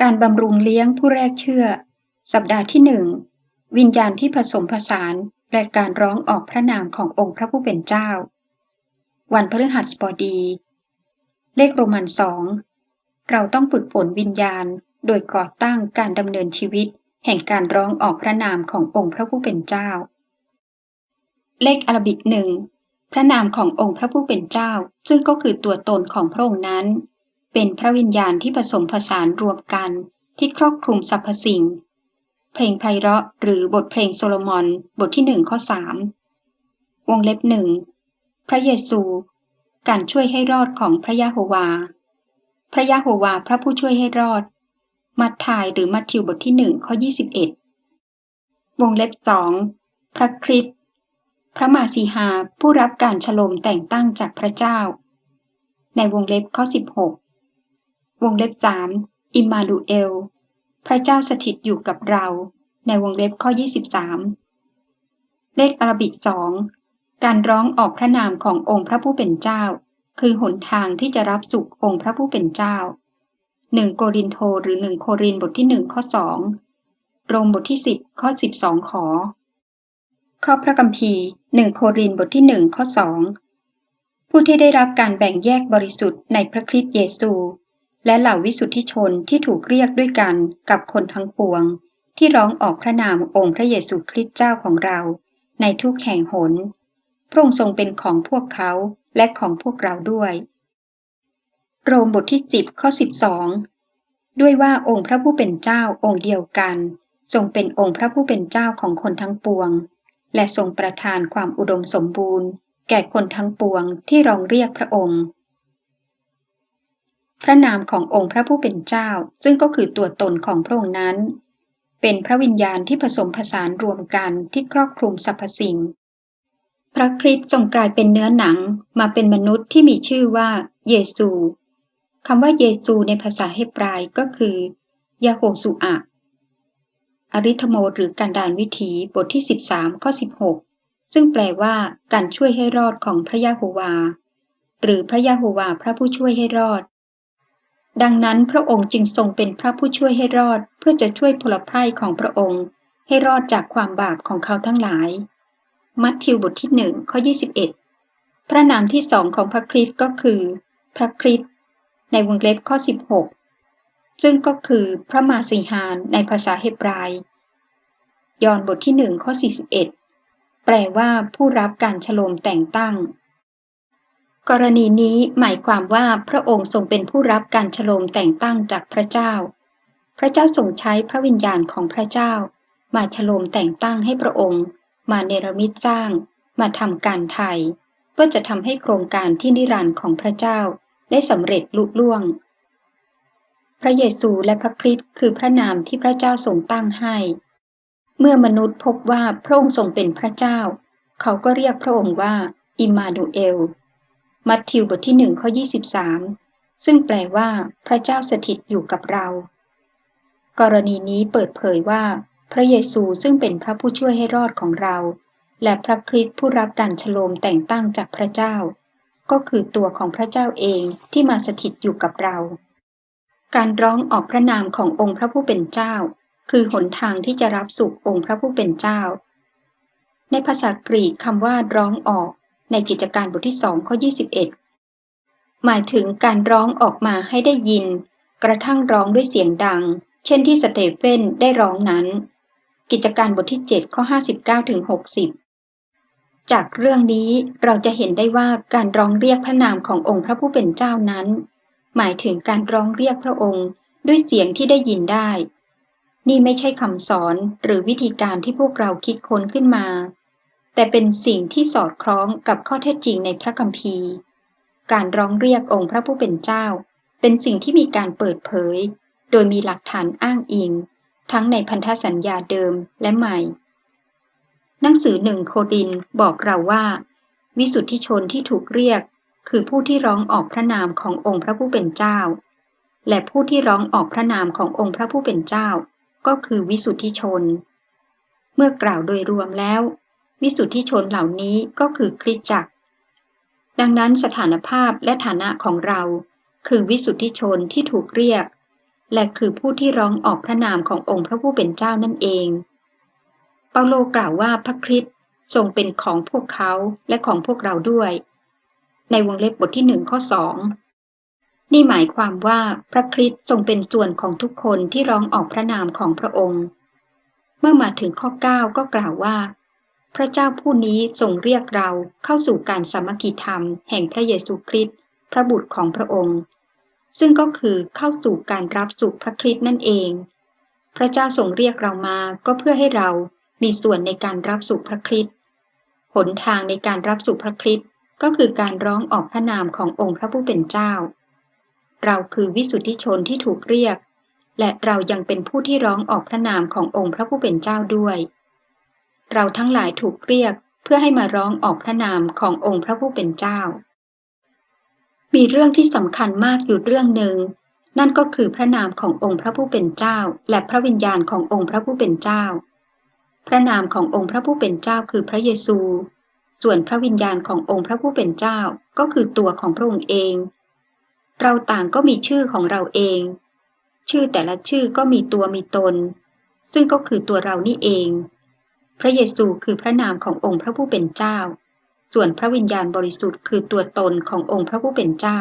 การบำรุงเลี้ยงผู้แรกเชื่อ สัปดาห์ที่หนึ่งวิญญาณที่ผสมผสานและการร้องออกพระนามขององค์พระผู้เป็นเจ้า วันพฤหัสบดี เลขโรมันสองเราต้องฝึกฝนวิญญาณโดยก่อตั้งการดำเนินชีวิต แห่งการร้องออกพระนามขององค์พระผู้เป็นเจ้า เลขอารบิกหนึ่งพระนามขององค์พระผู้เป็นเจ้า ซึ่งก็คือตัวตนของพระองค์นั้น เป็นพระวิญญาณที่ผสมผสานรวมกันที่ครอบคลุมสรรพสิ่ง เพลงไพเราะหรือบทเพลงโซโลมอนบทที่หนึ่งข้อสามวงเล็บหนึ่งพระเยซู การช่วยให้รอดของพระยะโฮวา พระยะโฮวาพระผู้ช่วยให้รอด มัทธายหรือมัทธิวบทที่หนึ่งข้อยี่สิบเอ็ดวงเล็บสองพระคริสต์พระมาสีหาผู้รับการฉลมแต่งตั้งจากพระเจ้า ในวงเล็บข้อสิบหก วงเล็บสามอิมมานูเอล พระเจ้าสถิตอยู่กับเรา ในวงเล็บข้อยี่สิบสามเลขอาราบิกสองการร้องออกพระนามขององค์พระผู้เป็นเจ้า คือหนทางที่จะรับสุของค์พระผู้เป็นเจ้าหนึ่งโกรินโทหรือหนึ่งโครินบทที่หนึ่งข้อสองโรมบทที่สิบข้อสิบสองขอข้อพระกัมภีร์หนึ่งโครินบทที่หนึ่งข้อสองผู้ที่ได้รับการแบ่งแยกบริสุทธิ์ในพระคริสต์เยซู และเหล่าวิสุทธิชนที่ถูกเรียกด้วยกันกับคนทั้งปวง ที่ร้องออกพระนามองค์พระเยซูคริสต์เจ้าของเรา ในทุกแห่งหน พระองค์ทรงเป็นของพวกเขาและของพวกเราด้วย โรมบทที่สิบข้อสิบสองด้วยว่าองค์พระผู้เป็นเจ้าองค์เดียวกัน ทรงเป็นองค์พระผู้เป็นเจ้าของคนทั้งปวง และทรงประทานความอุดมสมบูรณ์ แก่คนทั้งปวงที่รองเรียกพระองค์ ระนามขององค์พระผู้เป็นเจ้า ซึ่งก็คือตัวตนของพระองค์นั้น เป็นพระวิญญาณที่ผสมผสานรวมกันที่ครอบคลุมสรรพสิ่ง พระคริสต์ทรงกลายเป็นเนื้อหนังมาเป็นมนุษย์ที่มีชื่อว่า เยซูคำว่าเยซูในภาษาเฮบรายก็คือยาโฮสุอะ อริธโมหรือการดานวิถีบทที่ 13ข้อ16 ซึ่งแปลว่าการช่วยให้รอดของพระยาโฮวา หรือพระยาโฮวาพระผู้ช่วยให้รอด ดังนั้นพระองค์จึงทรงเป็นพระผู้ช่วยให้รอด เพื่อจะช่วยพลไพร่ของพระองค์ ให้รอดจากความบาปของเขาทั้งหลาย มัทธิวบทที่หนึ่งข้อ21 พระนามที่สองของพระคริสต์ก็คือ พระคริสต์ในวงเล็บข้อ 16 ซึ่งก็คือพระมาสีหานในภาษาเฮบรายยอห์นบทที่หนึ่งข้อ 41 แปลว่าผู้รับการฉลมแต่งตั้ง กรณีนี้หมายความว่าพระองค์ทรงเป็นผู้รับการฉลมแต่งตั้งจากพระเจ้า พระเจ้าทรงใช้พระวิญญาณของพระเจ้า มาฉลมแต่งตั้งให้พระองค์ มาเนรมิตสร้าง มาทำการไทย เพื่อจะทำให้โครงการที่นิรันดร์ของพระเจ้าได้สำเร็จลุล่วง พระเยซูและพระคริสต์คือพระนามที่พระเจ้าทรงตั้งให้ เมื่อมนุษย์พบว่าพระองค์ทรงเป็นพระเจ้า เขาก็เรียกพระองค์ว่า อิมานูเอล มัทธิวบทที่หนึ่งข้อ23 ซึ่งแปลว่าพระเจ้าสถิตอยู่กับเรา กรณีนี้เปิดเผยว่า พระเยซูซึ่งเป็นพระผู้ช่วยให้รอดของเรา และพระคริสต์ผู้รับการฉลมแต่งตั้งจากพระเจ้า ก็คือตัวของพระเจ้าเองที่มาสถิตอยู่กับเรา การร้องออกพระนามขององค์พระผู้เป็นเจ้า คือหนทางที่จะรับสุของค์พระผู้เป็นเจ้า ในภาษากรีกคำว่าร้องออก ในกิจการบทที่สองข้อ 21 หมายถึงการร้องออกมาให้ได้ยิน กระทั่งร้องด้วยเสียงดัง เช่นที่สเตเฟนได้ร้องนั้น กิจการบทที่7ข้อ59ถึง60 จากเรื่องนี้เราจะเห็นได้ว่าการร้องเรียกพระนามขององค์พระผู้เป็นเจ้านั้น หมายถึงการร้องเรียกพระองค์ด้วยเสียงที่ได้ยินได้ นี่ไม่ใช่คำสอนหรือวิธีการที่พวกเราคิดค้นขึ้นมา แต่เป็นสิ่งที่สอดคล้องกับข้อเท็จจริงในพระคัมภีร์ การร้องเรียกองค์พระผู้เป็นเจ้า เป็นสิ่งที่มีการเปิดเผย โดยมีหลักฐานอ้างอิง ทั้งในพันธสัญญาเดิมและใหม่ หนังสือหนึ่งโคดินบอกเราว่า วิสุทธิชนที่ถูกเรียก คือผู้ที่ร้องออกพระนามขององค์พระผู้เป็นเจ้า และผู้ที่ร้องออกพระนามขององค์พระผู้เป็นเจ้า ก็คือวิสุทธิชน เมื่อกล่าวโดยรวมแล้ว วิสุทธิชนเหล่านี้ก็คือคริสตจักร ดังนั้นสถานภาพและฐานะของเรา คือวิสุทธิชนที่ถูกเรียก และคือผู้ที่ร้องออกพระนามขององค์พระผู้เป็นเจ้านั่นเอง เปาโลกล่าวว่าพระคริสต์ทรงเป็นของพวกเขาและของพวกเราด้วย ในวงเล็บบทที่หนึ่งข้อสองนี่หมายความว่าพระคริสต์ทรงเป็นส่วนของทุกคนที่ร้องออกพระนามของพระองค์ เมื่อมาถึงข้อ 9 ก็กล่าวว่า พระเจ้าผู้นี้ทรงเรียกเราเข้าสู่การสามัคคีธรรมแห่งพระเยซูคริสต์พระบุตรของพระองค์ ซึ่งก็คือเข้าสู่การรับสุขพระคริสต์นั่นเอง พระเจ้าทรงเรียกเรามาก็เพื่อให้เรามีส่วนในการรับสุขพระคริสต์หนทางในการรับสุขพระคริสต์ก็คือการร้องออกพระนามขององค์พระผู้เป็นเจ้า เราคือวิสุทธิชนที่ถูกเรียก และเรายังเป็นผู้ที่ร้องออกพระนามขององค์พระผู้เป็นเจ้าด้วย เราทั้งหลายถูกเรียกเพื่อให้มาร้องออกพระนามขององค์พระผู้เป็นเจ้า มีเรื่องที่สำคัญมากอยู่เรื่องหนึ่ง นั่นก็คือพระนามขององค์พระผู้เป็นเจ้า และพระวิญญาณขององค์พระผู้เป็นเจ้า พระนามขององค์พระผู้เป็นเจ้าคือพระเยซู ส่วนพระวิญญาณขององค์พระผู้เป็นเจ้าก็คือตัวของพระองค์เอง เราต่างก็มีชื่อของเราเอง ชื่อแต่ละชื่อก็มีตัวมีตน ซึ่งก็คือตัวเรานี่เอง พระเยซูคือพระนามขององค์พระผู้เป็นเจ้า ส่วนพระวิญญาณบริสุทธิ์คือตัวตนขององค์พระผู้เป็นเจ้า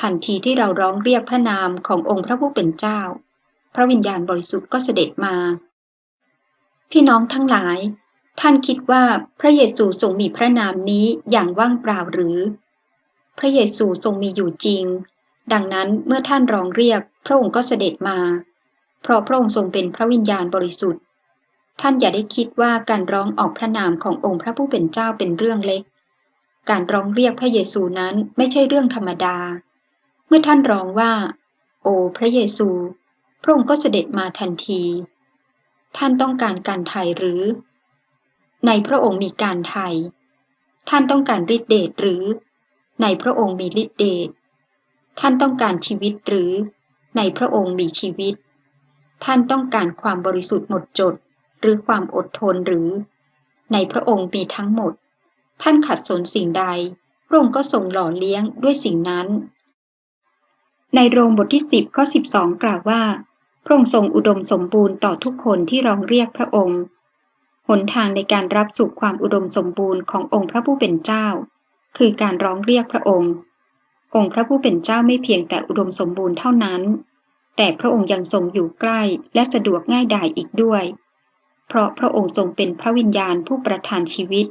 ทันทีที่เราร้องเรียกพระนามขององค์พระผู้เป็นเจ้า พระวิญญาณบริสุทธิ์ก็เสด็จมา พี่น้องทั้งหลาย ท่านคิดว่าพระเยซูทรงมีพระนามนี้อย่างว่างเปล่าหรือ พระเยซูทรงมีอยู่จริง ดังนั้นเมื่อท่านร้องเรียกพระองค์ก็เสด็จมา เพราะพระองค์ทรงเป็นพระวิญญาณบริสุทธิ์ ท่านอย่าได้คิดว่าการร้องออกพระนามขององค์พระผู้เป็นเจ้าเป็นเรื่องเล็ก การร้องเรียกพระเยซูนั้นไม่ใช่เรื่องธรรมดา เมื่อท่านร้องว่า โอ้พระเยซู พระองค์ก็เสด็จมาทันที ท่านต้องการการไถ่หรือ ในพระองค์มีการไถ่ท่านต้องการฤทธิเดชหรือ ในพระองค์มีฤทธิเดชท่านต้องการชีวิตหรือ ในพระองค์มีชีวิต ท่านต้องการความบริสุทธิ์หมดจด หรือความอดทนหรือ ในพระองค์มีทั้งหมด ท่านขัดสนสิ่งใด พระองค์ก็ทรงหล่อเลี้ยงด้วยสิ่งนั้น ในโรมบทที่ 10ข้อ12 กล่าวว่า พระองค์ทรงอุดมสมบูรณ์ต่อทุกคนที่ร้องเรียกพระองค์ หนทางในการรับสุขความอุดมสมบูรณ์ขององค์พระผู้เป็นเจ้า คือการร้องเรียกพระองค์ องค์พระผู้เป็นเจ้าไม่เพียงแต่อุดมสมบูรณ์เท่านั้นแต่พระองค์ยังทรงอยู่ใกล้และสะดวกง่ายดายอีกด้วย เพราะพระองค์ทรงเป็นพระวิญญาณผู้ประทานชีวิต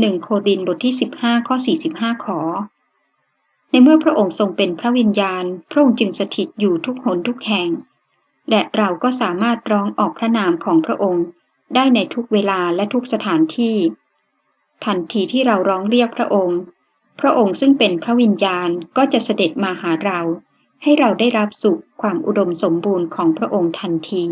หนึ่งโคดินบทที่ 15 ข้อ 45 ขอ ในเมื่อพระองค์ทรงเป็นพระวิญญาณ พระองค์จึงสถิตอยู่ทุกหนทุกแห่ง และเราก็สามารถร้องออกพระนามของพระองค์ได้ในทุกเวลาและทุกสถานที่ ทันทีที่เราร้องเรียกพระองค์ พระองค์ซึ่งเป็นพระวิญญาณก็จะเสด็จมาหาเรา ให้เราได้รับสุขความอุดมสมบูรณ์ของพระองค์ทันที